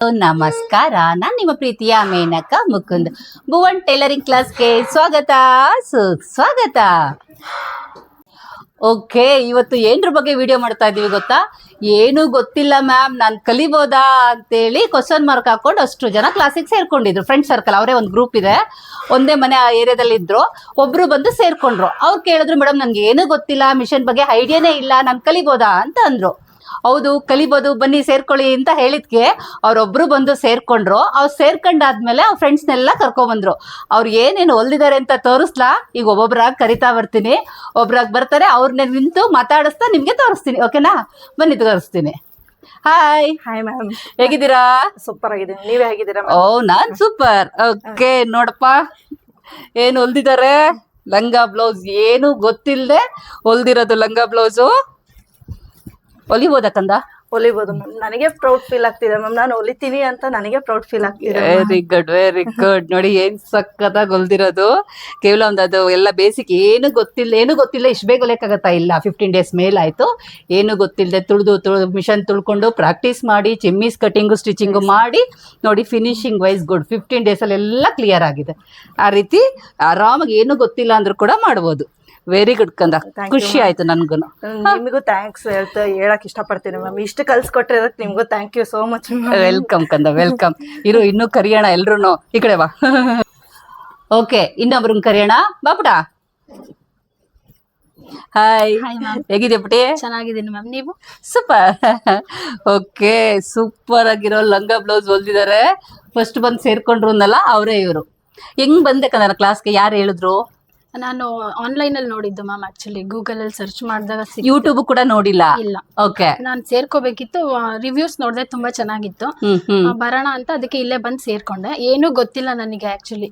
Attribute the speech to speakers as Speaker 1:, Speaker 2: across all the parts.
Speaker 1: ನಮಸ್ಕಾರ. ನಾನು ನಿಮ್ಮ ಪ್ರೀತಿಯ ಮೇನಕ ಮುಕುಂದ್. ಭುವನ್ ಟೈಲರಿಂಗ್ ಕ್ಲಾಸ್ಗೆ ಸ್ವಾಗತ. ಸುಸ್ವಾಗತ ಓಕೆ, ಇವತ್ತು ಏನ್ರ ಬಗ್ಗೆ ವಿಡಿಯೋ ಮಾಡ್ತಾ ಇದೀವಿ ಗೊತ್ತಾ? ಏನು ಗೊತ್ತಿಲ್ಲ ಮ್ಯಾಮ್, ನಾನು ಕಲಿಬೋದಾ ಅಂತೇಳಿ ಕ್ವಶನ್ ಮಾರ್ಕ್ ಹಾಕೊಂಡು ಅಷ್ಟು ಜನ ಕ್ಲಾಸಿಗೆ ಸೇರ್ಕೊಂಡಿದ್ರು. ಫ್ರೆಂಡ್ ಸರ್ಕಲ್ ಅವರೇ ಒಂದು ಗ್ರೂಪ್ ಇದೆ. ಒಂದೇ ಮನೆ ಆ ಏರಿಯಾದಲ್ಲಿ ಇದ್ರು. ಒಬ್ರು ಬಂದು ಸೇರ್ಕೊಂಡ್ರು. ಅವ್ರು ಕೇಳಿದ್ರು ಮೇಡಮ್ ನನ್ಗೆ ಏನೂ ಗೊತ್ತಿಲ್ಲ ಮಿಷನ್ ಬಗ್ಗೆ ಐಡಿಯಾನೇ ಇಲ್ಲ, ನಾನು ಕಲಿಬೋದಾ? ಅಂತ ಅಂದ್ರು. ಹೌದು ಕಲಿಬೋದು ಬನ್ನಿ ಸೇರ್ಕೊಳ್ಳಿ ಅಂತ ಹೇಳಿದ್ಕೆ ಅವ್ರೊಬ್ರು ಬಂದು ಸೇರ್ಕೊಂಡ್ರು. ಅವ್ರು ಸೇರ್ಕೊಂಡಾದ್ಮೇಲೆ ಅವ್ರ ಫ್ರೆಂಡ್ಸ್ನೆಲ್ಲ ಕರ್ಕೊಂಬಂದ್ರು. ಅವ್ರು ಏನೇನು ಹೊಲ್ದಿದ್ದಾರೆ ಅಂತ ತೋರಿಸ್ಲಾ? ಈಗ ಒಬ್ಬೊಬ್ರಾಗ ಕರಿತಾ ಬರ್ತೀನಿ. ಒಬ್ರಾಗ ಬರ್ತಾರೆ ಅವ್ರನ್ನ ನಿಂತು ಮಾತಾಡಿಸ್ತಾ ನಿಮ್ಗೆ ತೋರಿಸ್ತೀನಿ. ಓಕೆನಾ? ಬನ್ನಿ ತೋರಿಸ್ತೀನಿ. ಹಾಯ್
Speaker 2: ಹಾಯ್ ಮ್ಯಾಮ್
Speaker 1: ಹೇಗಿದ್ದೀರಾ?
Speaker 2: ಸೂಪರ್ ಆಗಿದ್ದೀನಿ. ನೀವೇ ಹೇಗಿದ್ದೀರಾ
Speaker 1: ಓ ನಾನ್ ಸೂಪರ್ ಓಕೆ ನೋಡಪ್ಪ. ಏನು ಹೊಲ್ದಿದ್ದಾರೆ ಲಂಗ ಬ್ಲೌಸ್ ಏನು ಗೊತ್ತಿಲ್ಲದೆ ಹೊಲ್ದಿರೋದು ಲಂಗ ಬ್ಲೌಸು. ಹೊಲಿಬೋದಾ ಕಂದ?
Speaker 2: ಹೊಲಿಬೋದು ಮ್ಯಾಮ್. ನನಗೆ ಪ್ರೌಡ್ ಫೀಲ್ ಆಗ್ತಿದೆ ಮ್ಯಾಮ್. ನಾನು ಹೊಲಿತೀನಿ ಅಂತ ನನಗೆ ಪ್ರೌಡ್ ಫೀಲ್ ಆಗ್ತಿದೆ
Speaker 1: ವೆರಿ ಗುಡ್ ವೆರಿ ಗುಡ್ ನೋಡಿ ಏನ್ ಸಕ್ಕತ್ತಾಗಿ ಹೊಲ್ದಿರೋದು ಕೇವಲ ಒಂದು ಅದು ಎಲ್ಲ ಬೇಸಿಕ್ ಏನು ಗೊತ್ತಿಲ್ಲ ಏನು ಗೊತ್ತಿಲ್ಲ. ಇಷ್ಟು ಬೇಗ ಹೊಲಿಯಕ್ಕಾಗತ್ತಾ ಇಲ್ಲ ಫಿಫ್ಟೀನ್ ಡೇಸ್ ಮೇಲಾಯ್ತು ಏನು ಗೊತ್ತಿಲ್ಲದೆ ತುಳಿದು ತುಳಿದು ಮಿಷನ್ ತುಳ್ಕೊಂಡು ಪ್ರಾಕ್ಟೀಸ್ ಮಾಡಿ ಚಿಮ್ಮೀಸ್ ಕಟಿಂಗು ಸ್ಟಿಚಿಂಗು ಮಾಡಿ ನೋಡಿ ಫಿನಿಶಿಂಗ್ ವೈಸ್ ಗುಡ್ ಫಿಫ್ಟೀನ್ ಡೇಸಲ್ಲಿ ಎಲ್ಲ ಕ್ಲಿಯರ್ ಆಗಿದೆ. ಆ ರೀತಿ ಆರಾಮಾಗಿ ಏನು ಗೊತ್ತಿಲ್ಲ ಅಂದ್ರೂ ಕೂಡ ಮಾಡ್ಬೋದು. ವೆರಿ ಗುಡ್ ಕಂದ. ಖುಷಿ. ಆಯ್ತು ನನ್ಗೂ
Speaker 2: ನಿಮಗೂ ಥ್ಯಾಂಕ್ಸ್ ಹೇಳ್ತಾ ಹೇಳಕ್ ಇಷ್ಟಪಡ್ತೀನಿ ಮ್ಯಾಮ್ ಇಷ್ಟು ಕಲ್ಸ್ಕೊಟ್ಟಿರೋದಕ್ಕೆ ನಿಮ್ಗೂ thank you so much
Speaker 1: welcome ಕಂದ ವೆಲ್ಕಮ್ ಇರು ಇನ್ನು ಕರಿಯೋಣ ಎಲ್ರು ಈ ಕಡೆ ಬಾ. ಓಕೆ ಇನ್ನೊಬ್ರು ಕರಿಯೋಣ. ಬಾಪುಟ ಹಾಯ್. ಹೇಗಿದ್ಯಾ ಪುಟಿ?
Speaker 3: ಚೆನ್ನಾಗಿದ್ದೀನಿ ಮ್ಯಾಮ್ ನೀವು?
Speaker 1: ಸೂಪರ್ ಓಕೆ ಸೂಪರ್ ಆಗಿರೋ ಲಂಗ ಬ್ಲೌಸ್ ಹೊಲ್ದಿದ್ದಾರೆ ಫಸ್ಟ್ ಬಂದು ಸೇರ್ಕೊಂಡ್ರು ಅನ್ನಲ್ಲ ಅವರೇ ಇವರು. ಹೆಂಗ್ ಬಂದೆ ಕನ್ನಡ ಕ್ಲಾಸ್ಗೆ ಯಾರು ಹೇಳಿದ್ರು?
Speaker 3: ನಾನು ಆನ್ಲೈನ್ ಅಲ್ಲಿ ನೋಡಿದ್ದು ಮ್ಯಾಮ್ ಆಕ್ಚುಲಿ ಗೂಗಲ್ ಅಲ್ಲಿ ಸರ್ಚ್ ಮಾಡಿದಾಗ
Speaker 1: ಯೂಟ್ಯೂಬ್ ಕೂಡ ನೋಡಿಲ್ಲ?
Speaker 3: ಇಲ್ಲ.
Speaker 1: ಓಕೆ
Speaker 3: ನಾನು ಸೇರ್ಕೋಬೇಕಿತ್ತು. ರಿವ್ಯೂಸ್ ನೋಡಿದೆ ತುಂಬಾ ಚೆನ್ನಾಗಿತ್ತು. ಬರೋಣ ಅಂತ ಅದಕ್ಕೆ ಇಲ್ಲೇ ಬಂದು ಸೇರ್ಕೊಂಡೆ. ಏನು ಗೊತ್ತಿಲ್ಲ ನನಗೆ ಆಕ್ಚುಲಿ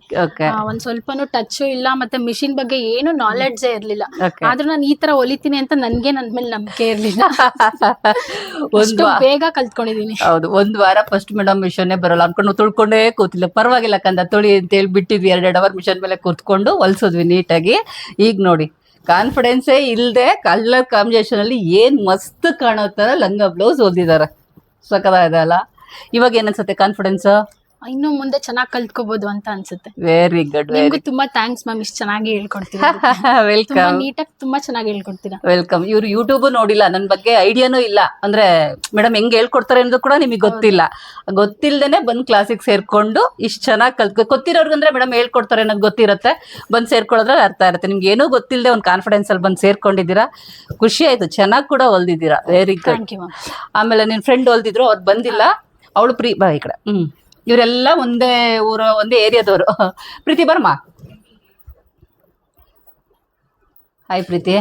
Speaker 3: ಒಂದ್ ಸ್ವಲ್ಪನೂ ಟಚ್ ಇಲ್ಲ ಮತ್ತೆ ಮಿಷಿನ್ ಬಗ್ಗೆ ಏನು ನಾಲೆಡ್ಜ್ ಇರ್ಲಿಲ್ಲ. ಆದ್ರೂ ನಾನು ಈ ತರ ಹೊಲಿತೀನಿ ಅಂತ ನನ್ಗೆ ನನ್ ಮೇಲೆ ನಂಬಿಕೆ ಇರ್ಲಿಲ್ಲ.
Speaker 1: ಒಂದು
Speaker 3: ಬೇಗ ಕಲ್ತ್ಕೊಂಡಿದೀನಿ.
Speaker 1: ಹೌದು ಒಂದ್ ವಾರ ಫಸ್ಟ್ ಮೇಡಮ್ ಮಿಷನ್ ಬರಲ್ಲ ಅನ್ಕೊಂಡು ತುಳ್ಕೊಂಡೇ ಕೂತಿಲ್ಲ ಪರವಾಗಿಲ್ಲ ಕಂದ ತೊಳಿ ಅಂತೇಳಿ ಬಿಟ್ಟಿದ್ವಿ ಎರಡೆರಡು ಅವರ್ ಮಿಷನ್ ಮೇಲೆ ಕೂತ್ಕೊಂಡು ಹೊಲ್ಸಿದ್ವಿ ನೀಟಾಗಿ. ಈಗ ನೋಡಿ ಕಾನ್ಫಿಡೆನ್ಸೇ ಇಲ್ಲದೆ ಕಲ್ಲರ್ ಕಾಂಬಿನೇಷನ್ ಅಲ್ಲಿ ಏನ್ ಮಸ್ತ್ ಕಾಣೋ ತರ ಲಂಗ ಬ್ಲೌಸ್ ಓದಿದ್ದಾರೆ ಇದೆ ಅಲ್ಲ? ಇವಾಗ ಏನ್ ಅನ್ಸುತ್ತೆ ಕಾನ್ಫಿಡೆನ್ಸ್
Speaker 3: ಇನ್ನು ಮುಂದೆ ಚೆನ್ನಾಗಿ ಕಲ್ತ್ಕೋಬಹುದು ಅಂತ ಅನ್ಸುತ್ತೆ.
Speaker 1: ವೆರಿ ಗುಡ್
Speaker 3: ನಿಮ್ಗೂ ತುಂಬಾ ಥ್ಯಾಂಕ್ಸ್ ಮ್ಯಾಮ್ ಇಷ್ಟು ಚೆನ್ನಾಗಿ ಹೇಳ್ಕೊಡ್ತೀರಾ.
Speaker 1: ವೆಲ್ಕಮ್
Speaker 3: ನೀಟಾಗಿ ತುಂಬಾ ಚೆನ್ನಾಗಿ ಹೇಳ್ಕೊಡ್ತೀರಾ.
Speaker 1: ವೆಲ್ಕಮ್ ಇವ್ರು ಯೂಟ್ಯೂಬ್ ನೋಡಿಲ್ಲ ನನ್ನ ಬಗ್ಗೆ ಐಡಿಯಾನೂ ಇಲ್ಲ. ಅಂದ್ರೆ ಮೇಡಮ್ ಹೆಂಗ್ ಹೇಳ್ಕೊಡ್ತಾರೆ ಅನ್ನೋದು ಕೂಡ ನಿಮಗೆ ಗೊತ್ತಿಲ್ಲ. ಗೊತ್ತಿಲ್ಲದೆ ಬಂದ್ ಕ್ಲಾಸಿಗೆ ಸೇರ್ಕೊಂಡು ಇಷ್ಟು ಚೆನ್ನಾಗಿ ಕಲ್ತ್ಕೊ ಗೊತ್ತಿರೋರ್ಗಂದ್ರೆ ಮೇಡಮ್ ಹೇಳ್ಕೊಡ್ತಾರೆ ಅನ್ನೋದು ಗೊತ್ತಿರುತ್ತೆ. ಬಂದ್ ಸೇರ್ಕೊಳ್ಳೋದ್ರಲ್ಲಿ ಅರ್ಥ ಇರುತ್ತೆ. ನಿಮ್ಗೆ ಏನೂ ಗೊತ್ತಿಲ್ಲದೆ ಒಂದು ಕಾನ್ಫಿಡೆನ್ಸ್ ಅಲ್ಲಿ ಬಂದು ಸೇರ್ಕೊಂಡಿದ್ದೀರಾ. ಖುಷಿ ಆಯ್ತು. ಚೆನ್ನಾಗಿ ಕೂಡ ಹೊಲ್ದಿದ್ದೀರಾ ವೆರಿ ಗುಡ್ ಆಮೇಲೆ ನಿನ್ ಫ್ರೆಂಡ್ ಹೊಲ್ದಿದ್ರು ಅವ್ರು ಬಂದಿಲ್ಲ. ಅವಳು ಪ್ರೀ ಬಾ ಈ ಕಡೆ. ಹ್ಮ್. ಇವರೆಲ್ಲ ಒಂದೇ ಊರ ಒಂದೇ ಏರಿಯಾದವರು. ಪ್ರೀತಿ ಬರ್ಮಾ? ಹಾಯ್ ಪ್ರೀತಿ.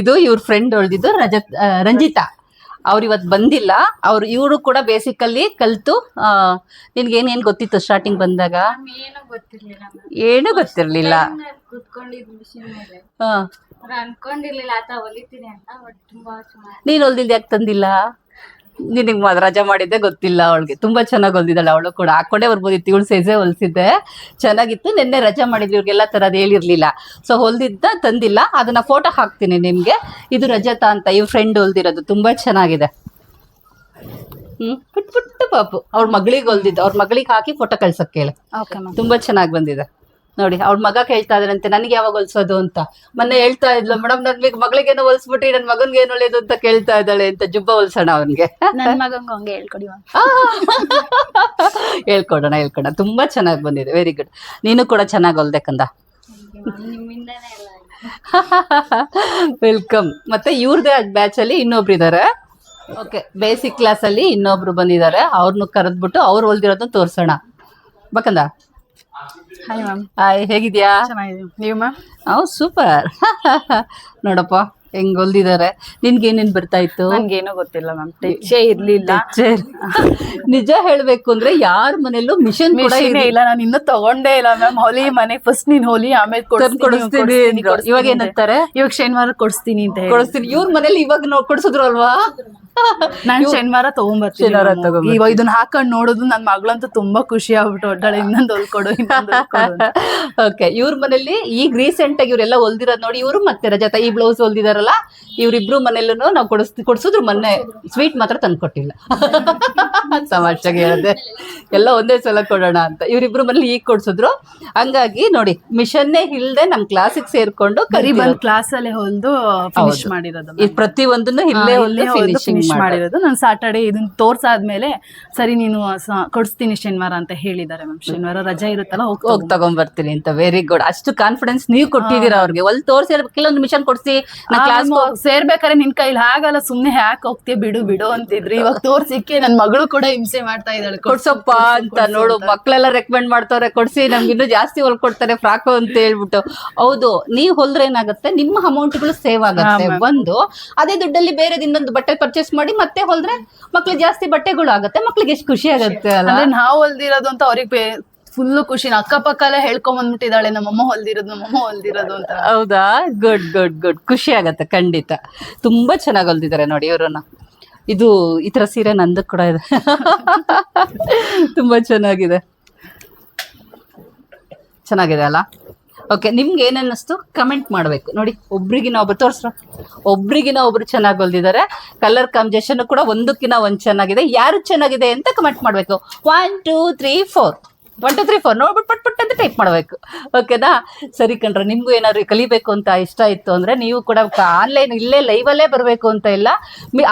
Speaker 1: ಇದು ಇವ್ರ ಫ್ರೆಂಡ್ ಹೊಳ್ದಿದ್ದು ರಜತ್ ರಂಜಿತಾ. ಅವ್ರು ಇವತ್ತು ಬಂದಿಲ್ಲ. ಅವ್ರು ಇವರು ಕೂಡ ಬೇಸಿಕಲ್ಲಿ ಕಲ್ತು ನಿನ್ಗೆ ಏನೇನು ಗೊತ್ತಿತ್ತು ಸ್ಟಾರ್ಟಿಂಗ್ ಬಂದಾಗ?
Speaker 4: ಏನು ಗೊತ್ತಿರ್ಲಿಲ್ಲ
Speaker 1: ನೀನ್ ಹೊಲ್ದಿಲ್ದ ಯಾಕೆ ತಂದಿಲ್ಲ? ನಿನಗೆ ರಜಾ ಮಾಡಿದ್ದೆ ಗೊತ್ತಿಲ್ಲ ಅವಳಿಗೆ. ತುಂಬಾ ಚೆನ್ನಾಗಿ ಹೊಲ್ದಿದ್ದಾಳೆ ಅವಳು ಕೂಡ. ಹಾಕೊಂಡೇ ಬರ್ಬೋದಿತ್ತು ಇವಳು ಸೈಜೆ ಹೊಲ್ಸಿದ್ದೆ. ಚೆನ್ನಾಗಿತ್ತು. ನಿನ್ನೆ ರಜಾ ಮಾಡಿದ್ವಿ ಇವ್ರಿಗೆಲ್ಲ ತರದ್ ಹೇಳಿರ್ಲಿಲ್ಲ. ಸೊ ಹೊಲ್ದಿದ್ದ ತಂದಿಲ್ಲ. ಅದನ್ನ ಫೋಟೋ ಹಾಕ್ತೀನಿ ನಿಮ್ಗೆ. ಇದು ರಜತ ಅಂತ ಇವ್ ಫ್ರೆಂಡ್ ಹೊಲ್ದಿರೋದು. ತುಂಬಾ ಚೆನ್ನಾಗಿದೆ. ಹ್ಮ್ ಪುಟ್ ಪುಟ್ಟ ಪಾಪು. ಅವ್ರ ಮಗಳಿಗೆ ಹೊಲ್ದಿದ್ದು ಅವ್ರ ಮಗಳಿಗೆ ಹಾಕಿ ಫೋಟೋ ಕಳ್ಸಕ್ ಕೇಳು.
Speaker 3: ಓಕೆ ಮ್ಯಾಮ್
Speaker 1: ತುಂಬಾ ಚೆನ್ನಾಗಿ ಬಂದಿದೆ. ನೋಡಿ ಅವ್ಳ ಮಗ ಕೇಳ್ತಾ ಇದ್ರಂತೆ ನನಗೆ ಯಾವಾಗ ಹೊಲ್ಸೋದು ಅಂತ? ಮೊನ್ನೆ ಹೇಳ್ತಾ ಇದ್ಲು ಮೇಡಮ್ ನನ್ ಮಗಳಿಗೇನೋ ಹೊಲ್ಸ್ಬಿಟ್ಟು ನನ್ ಮಗನ್ಗೆ ಏನು ಒಳ್ಳೇದು ಅಂತ ಕೇಳ್ತಾ ಇದ್ದಾಳೆ ಅಂತ ಜುಬ್ಬ ಹೊಲ್ಸೋಣ ಅವನ್ಗೆ.
Speaker 3: ಹಂಗೆ ಹೇಳ್ಕೊಡಿ
Speaker 1: ಹೇಳ್ಕೊಡೋಣ ಹೇಳ್ಕೊಡೋಣ. ತುಂಬಾ ಚೆನ್ನಾಗಿ ಬಂದಿದೆ ವೆರಿ ಗುಡ್ ನೀನು ಕೂಡ ಚೆನ್ನಾಗಿ
Speaker 4: ಹೊಲ್ದೆ ಕಂದ.
Speaker 1: ವೆಲ್ಕಮ್ ಮತ್ತೆ ಇವ್ರದೇ ಬ್ಯಾಚ್ ಅಲ್ಲಿ ಇನ್ನೊಬ್ರು ಇದಾರೆ. ಓಕೆ ಬೇಸಿಕ್ ಕ್ಲಾಸ್ ಅಲ್ಲಿ ಇನ್ನೊಬ್ರು ಬಂದಿದ್ದಾರೆ. ಅವ್ರನ್ನ ಕರೆದ್ಬಿಟ್ಟು ಅವ್ರು ಹೊಲ್ದಿರೋದನ್ನ ತೋರ್ಸೋಣ. ಬೇಕಂದ
Speaker 3: ಹಾಯ್ ಮ್ಯಾಮ್
Speaker 1: ಹಾಯ್ ಹೇಗಿದ್ಯಾ?
Speaker 3: ಚೆನ್ನಾಗಿದ್ದೀನಿ. ನೀವು ಮ್ಯಾಮ್
Speaker 1: ಸೂಪರ್. ನೋಡಪ್ಪ ಹೆಂಗ್ ಹೊಲ್ದಿದಾರೆ? ನಿನ್ಗೆ ಏನೇನ್ ಬರ್ತಾ ಇತ್ತು?
Speaker 2: ನನ್ಗೇನು ಗೊತ್ತಿಲ್ಲ ಮ್ಯಾಮ್ ಟಚ್ಚೇ ಇರ್ಲಿಲ್ಲ.
Speaker 1: ನಿಜ ಹೇಳ್ಬೇಕು ಅಂದ್ರೆ ಯಾರ ಮನೇಲೂ ಮಿಷನ್ ಕೂಡ.
Speaker 2: ಇಲ್ಲ ನಾನು ಇನ್ನೂ ತಗೊಂಡೇ ಇಲ್ಲ ಮ್ಯಾಮ್ ಹೊಲಿ ಮನೆ ಫಸ್ಟ್ ನೀನ್ ಹೋಲಿ ಆಮೇಲೆ
Speaker 1: ಕೊಡ್ತೀನಿ ಕೊಡಿಸ್ತೀನಿ ಇವಾಗ ಏನಂತಾರೆ
Speaker 2: ಇವಾಗ ಶನಿವಾರ ಕೊಡಿಸ್ತೀನಿ ಅಂತ ಹೇಳಿ.
Speaker 1: ಕೊಡಿಸ್ತೀನಿ. ಇವ್ರ ಮನೇಲಿ ಇವಾಗ ನಾವು ಕೊಡ್ಸಿದ್ರು ಅಲ್ವಾ?
Speaker 2: ನಾನ್ ಶನಿವಾರ ತಗೊಂಬರ್ತೀನಿ
Speaker 1: ಶನಿವಾರ
Speaker 2: ma'am.
Speaker 1: ತಗೊಂಬರ್ತೀನಿ.
Speaker 2: ಇವಾಗ ಇದನ್ನ ಹಾಕೊಂಡ್ ನೋಡುದು ನನ್ ಮಗಳಂತೂ ತುಂಬಾ ಖುಷಿ ಆಗ್ಬಿಟ್ಟು ಒಡ್ಡಾಳೆ ಇನ್ನೊಂದು ಹೊಲ್ಕೊಡು ಇನ್ನೊಂದು ಹೊಲ್ಕೊಡು ಅಂತ.
Speaker 1: ಓಕೆ ಇವ್ರ ಮನೇಲಿ ಈಗ ರೀಸೆಂಟ್ ಆಗಿ ಇವರೆಲ್ಲ ಹೊಲ್ದಿರೋದ್ ನೋಡಿ ಇವರು ಮತ್ತೆ ರಜತ ಈ ಬ್ಲೌಸ್ ಹೊಲ್ದಿದಾರಲ್ಲ ಇವ್ರಿಬ್ರು ಮನೇಲೂ ನಾವು ಕೊಡಿಸ್ ಕೊಡ್ಸಿದ್ರು ಮೊನ್ನೆ ಸ್ವೀಟ್ ಮಾತ್ರ ತಂದ್ಕೊಟ್ಟಿಲ್ಲ ತಮಾಷೆಗೆ ಹೇಳಿದೆ ಎಲ್ಲ ಒಂದೇ ಸಲ ಕೊಡೋಣ ಅಂತ ಇವ್ರಿಬ್ರು ಮನೇಲಿ ಈಗ ಕೊಡ್ಸಿದ್ರು ಹಂಗಾಗಿ ನೋಡಿ ಮಿಷನ್ನೇ ಇಲ್ದೆ ನಮ್ ಕ್ಲಾಸಿಗೆ ಸೇರ್ಕೊಂಡು ಕರಿ.
Speaker 2: ಬಂದ್ ಕ್ಲಾಸ್ ಅಲ್ಲೇ ಹೊಲ್ದು ಫಿನಿಶ್. ಮಾಡಿರೋದು
Speaker 1: ಈ ಪ್ರತಿ ಒಂದನ್ನು ಇಲ್ಲೇ ಒಂದು ಫಿನಿಶಿಂಗ್
Speaker 2: ಫಿನಿಶ್ ಮಾಡಿರೋದು. ನಾನು ಸಾಟರ್ಡೆ ಇದನ್ನ ತೋರ್ಸಾದ್ಮೇಲೆ ಸರಿ ನೀನು ಕೊಡಿಸ್ತೀನಿ ಶನಿವಾರ ಅಂತ ಹೇಳಿದ್ದಾರೆ ಮ್ಯಾಮ್. ಶನಿವಾರ ರಜೆ ಇರುತ್ತಲ್ಲ ಹೋಗ್
Speaker 1: ಹೋಗಿ ತಗೊಂಡ್ಬರ್ತೀನಿ ಅಂತ. ವೆರಿ ಗುಡ್ ಅಷ್ಟು ಕಾನ್ಫಿಡೆನ್ಸ್ ನೀವು ಕೊಟ್ಟಿದ್ದೀರಾ ಅವ್ರಿಗೆ. ಒಲ್ ತೋರಿಸಿ ಕೆಲವೊಂದು ಮಿಷನ್ ಕೊಡ್ಸಿ ಕ್ಲಾಸ್
Speaker 2: ಸೇರ್ಬೇಕಾದ್ರೆ ನಿನ್ ಕೈಲಿ ಹಾಗಲ್ಲ ಸುಮ್ನೆ ಹ್ಯಾಕ್ ಹೋಗ್ತೀಯ ಬಿಡು ಬಿಡು ಅಂತಿದ್ರಿ. ಇವಾಗ ತೋರ್ಸಿಕ್ಕೆ ನನ್ ಮಗಳು ಕೂಡ ಹಿಂಸೆ ಮಾಡ್ತಾ ಇದ್ದಾಳೆ.
Speaker 1: ಕೊಡ್ಸಪ್ಪ ಅಂತ ನೋಡು. ಮಕ್ಕಳೆಲ್ಲ ರೆಕಮೆಂಡ್ ಮಾಡ್ತಾವ್ರೆ ಕೊಡ್ಸಿ. ನಮ್ಗೆ ಇನ್ನೂ ಜಾಸ್ತಿ ಹೊಲ್ಕೊಡ್ತಾರೆ ಫ್ರಾಕು ಅಂತ ಹೇಳ್ಬಿಟ್ಟು. ಹೌದು ನೀವು ಹೊಲ್ದ್ರೆ ಏನಾಗುತ್ತೆ? ನಿಮ್ಮ ಅಮೌಂಟ್ಗಳು ಸೇವ್ ಆಗುತ್ತೆ. ಒಂದು ಅದೇ ದುಡ್ಡಲ್ಲಿ ಬೇರೆ ಇನ್ನೊಂದು ಬಟ್ಟೆ ಪರ್ಚೇಸ್ ಮಾಡಿ ಮತ್ತೆ ಹೊಲ್ದ್ರೆ ಮಕ್ಳಿಗೆ ಜಾಸ್ತಿ ಬಟ್ಟೆಗಳು ಆಗುತ್ತೆ ಮಕ್ಳಿಗೆ ಎಷ್ಟು ಖುಷಿ ಆಗುತ್ತೆ ಅಲ್ಲ?
Speaker 2: ಅಂದ್ರೆ ನಾವ್ ಹೊಲ್ದಿರೋದು ಅಂತ ಅವ್ರಿಗೆ ಫುಲ್ ಖುಷಿ ಅಕ್ಕಪಕ್ಕ ಎಲ್ಲ ಹೇಳ್ಕೊಂಡ್ ಬಂದ್ಬಿಟ್ಟಿದ್ದಾಳೆ ನಮ್ಮಮ್ಮ ಹೊಲ್ದಿರೋದು ನಮ್ಮಮ್ಮ ಹೊಲ್ದಿರೋದು ಅಂತ.
Speaker 1: ಹೌದಾ? ಗುಡ್ ಗುಡ್ ಗುಡ್ ಖುಷಿ ಆಗತ್ತೆ ಖಂಡಿತ. ತುಂಬಾ ಚೆನ್ನಾಗಿ ಹೊಲ್ದಿದ್ದಾರೆ ನೋಡಿ ಇವ್ರನ್ನ. ಇದು ಈ ತರ ಸೀರೆ ನಂದು ಕೂಡ ಇದೆ. ತುಂಬಾ ಚೆನ್ನಾಗಿದೆ. ಚೆನ್ನಾಗಿದೆ ಅಲ್ಲ? ಓಕೆ ನಿಮ್ಗೆ ಏನ್ ಅನ್ನಿಸ್ತು ಕಮೆಂಟ್ ಮಾಡಬೇಕು. ನೋಡಿ ಒಬ್ರಿಗಿನ ಒಬ್ರು, ತೋರಿಸ್ರ. ಒಬ್ರಿಗಿನ ಒಬ್ರು ಚೆನ್ನಾಗಿ ಹೊಲ್ದಿದ್ದಾರೆ ಕಲರ್ ಕಾಂಬಿನೇಷನ್ ಕೂಡ ಒಂದಕ್ಕಿನ ಒಂದು ಚೆನ್ನಾಗಿದೆ. ಯಾರು ಚೆನ್ನಾಗಿದೆ ಅಂತ ಕಮೆಂಟ್ ಮಾಡಬೇಕು. One two three four one two three four ನೋಡ್ಬಿಟ್ಟು ಪಟ್ ಪಟ್ ಅಂತ ಟೈಪ್ ಮಾಡಬೇಕು. ಓಕೆನಾ ಸರಿ ಕಣ್ರೆ, ನಿಮಗೂ ಏನಾದ್ರು ಕಲಿಬೇಕು ಅಂತ ಇಷ್ಟ ಇತ್ತು ಅಂದ್ರೆ ನೀವು ಕೂಡ ಆನ್ಲೈನ್ ಇಲ್ಲೇ ಲೈವಲ್ಲೇ ಬರಬೇಕು ಅಂತ ಇಲ್ಲ.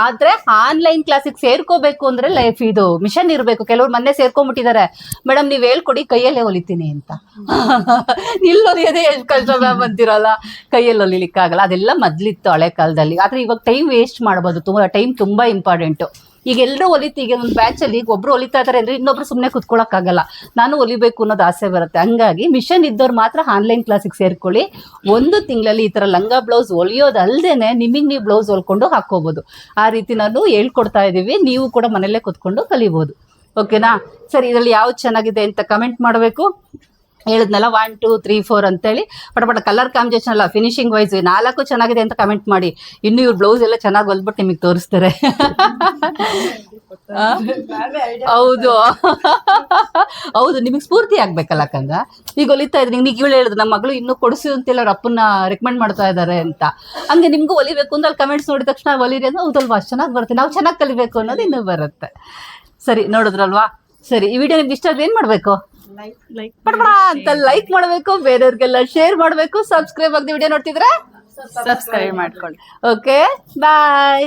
Speaker 1: ಆದರೆ ಆನ್ಲೈನ್ ಕ್ಲಾಸಿಗೆ ಸೇರ್ಕೋಬೇಕು ಅಂದ್ರೆ ಲೈಫ್ ಇದು. ಮಿಷನ್ ಇರಬೇಕು. ಕೆಲವ್ರು ಮೊನ್ನೆ ಸೇರ್ಕೊಂಡ್ಬಿಟ್ಟಿದ್ದಾರೆ. ಮೇಡಮ್ ನೀವು ಹೇಳ್ಕೊಡಿ, ಕೈಯಲ್ಲೇ ಹೊಲಿತೀನಿ ಅಂತ. ಇಲ್ಲಿ ಹೊಲಿಯೋದೇ ಎಷ್ಟು ಕಷ್ಟ ಮ್ಯಾಮ್ ಅಂತಿರಲ್ಲ? ಕೈಯಲ್ಲಿ ಹೊಲಿಲಿಕ್ಕಾಗಲ್ಲ. ಅದೆಲ್ಲ ಮೊದ್ಲಿತ್ತು ಹಳೆ ಕಾಲದಲ್ಲಿ. ಆದ್ರೆ ಇವಾಗ ಟೈಮ್ ವೇಸ್ಟ್ ಮಾಡ್ಬೋದು. ತುಂಬ ಟೈಮ್ ತುಂಬಾ ಇಂಪಾರ್ಟೆಂಟು ಈಗ ಎಲ್ಲರೂ ಹೊಲಿತು ಈಗ ಒಂದು ಬ್ಯಾಚಲ್ಲಿ ಈಗ ಒಬ್ರು ಹೊಲಿತಾ ಇದ್ದಾರೆ ಅಂದ್ರೆ ಇನ್ನೊಬ್ರು ಸುಮ್ಮನೆ ಕುತ್ಕೊಳ್ಳೋಕ್ಕಾಗಲ್ಲ ನಾನು ಹೊಲಿಬೇಕು ಅನ್ನೋದು ಆಸೆ ಬರುತ್ತೆ. ಹಂಗಾಗಿ ಮಿಷನ್ ಇದ್ದವ್ರು ಮಾತ್ರ ಆನ್ಲೈನ್ ಕ್ಲಾಸಿಗೆ ಸೇರ್ಕೊಳ್ಳಿ. ಒಂದು ತಿಂಗಳಲ್ಲಿ ಈ ಥರ ಲಂಗ ಬ್ಲೌಸ್ ಹೊಲಿಯೋದಲ್ದೇನೆ ನಿಮಗೆ ನೀವು ಬ್ಲೌಸ್ ಹೊಲ್ಕೊಂಡು ಹಾಕೋಬಹುದು ಆ ರೀತಿ ನಾನು ಹೇಳ್ಕೊಡ್ತಾ ಇದ್ದೀವಿ ನೀವು ಕೂಡ ಮನೆಯಲ್ಲೇ ಕುತ್ಕೊಂಡು ಕಲಿಬೋದು. ಓಕೆನಾ ಸರಿ, ಇದರಲ್ಲಿ ಯಾವ್ದು ಚೆನ್ನಾಗಿದೆ ಅಂತ ಕಮೆಂಟ್ ಮಾಡಬೇಕು. ಹೇಳಿದ್ನಲ್ಲ ಒನ್ ಟೂ ತ್ರೀ ಫೋರ್ ಅಂತೇಳಿ. ಪಟ ಪಟ ಕಲರ್ ಕಾಂಬಿನೇಷನ್ ಅಲ್ಲ ಫಿನಿಶಿಂಗ್ ವೈಸ್ ನಾಲ್ಕು ಚೆನ್ನಾಗಿದೆ ಅಂತ ಕಮೆಂಟ್ ಮಾಡಿ. ಇನ್ನು ಇವ್ರ ಬ್ಲೌಸ್ ಎಲ್ಲ ಚೆನ್ನಾಗಿ ಹೊಲ್ಬಿಟ್ಟು ನಿಮಗೆ ತೋರಿಸ್ತಾರೆ. ಹೌದು. ಹೌದು. ನಿಮಗೆ ಸ್ಫೂರ್ತಿ ಆಗ್ಬೇಕಲ್ಲ ಕಂದ ಈಗ ಹೊಲಿತಾ ಇದ್ರೆ ನಿಮ್ಗೆ ಇವಳು ಹೇಳಿದ್ರು ನಮ್ಮ ಮಗಳು ಇನ್ನೂ ಕೊಡಿಸು ಅಂತೇಳಿ ಅವ್ರ ಅಪ್ಪನ ರೆಕಮೆಂಡ್ ಮಾಡ್ತಾ ಇದ್ದಾರೆ ಅಂತ. ಹಂಗೆ ನಿಮಗೂ ಹೊಲಿಬೇಕು ಅಂತ ಅಲ್ಲಿ ಕಮೆಂಟ್ಸ್ ನೋಡಿದ ತಕ್ಷಣ ಹೊಲಿರಿ ಅಂದ್ರೆ ಹೌದಲ್ವಾ ಅಷ್ಟು ಚೆನ್ನಾಗಿ ಬರುತ್ತೆ ನಾವು ಚೆನ್ನಾಗಿ ಕಲಿಬೇಕು ಅನ್ನೋದು ಇನ್ನೂ ಬರುತ್ತೆ. ಸರಿ ನೋಡಿದ್ರಲ್ವಾ? ಸರಿ ಈ ವಿಡಿಯೋ ನಿಮ್ಗೆ ಇಷ್ಟ ಆದ್ರೆ ಏನು ಮಾಡ್ಬೇಕು? ಅಂತ ಲೈಕ್ ಮಾಡಬೇಕು ಬೇರೆಯವ್ರಿಗೆಲ್ಲ ಶೇರ್ ಮಾಡಬೇಕು ಸಬ್ಸ್ಕ್ರೈಬ್ ಆಗಿ ವಿಡಿಯೋ ನೋಡ್ತಿದ್ರೆ
Speaker 2: ಸಬ್ಸ್ಕ್ರೈಬ್ ಮಾಡ್ಕೊಳ್ಳಿ.
Speaker 1: Okay bye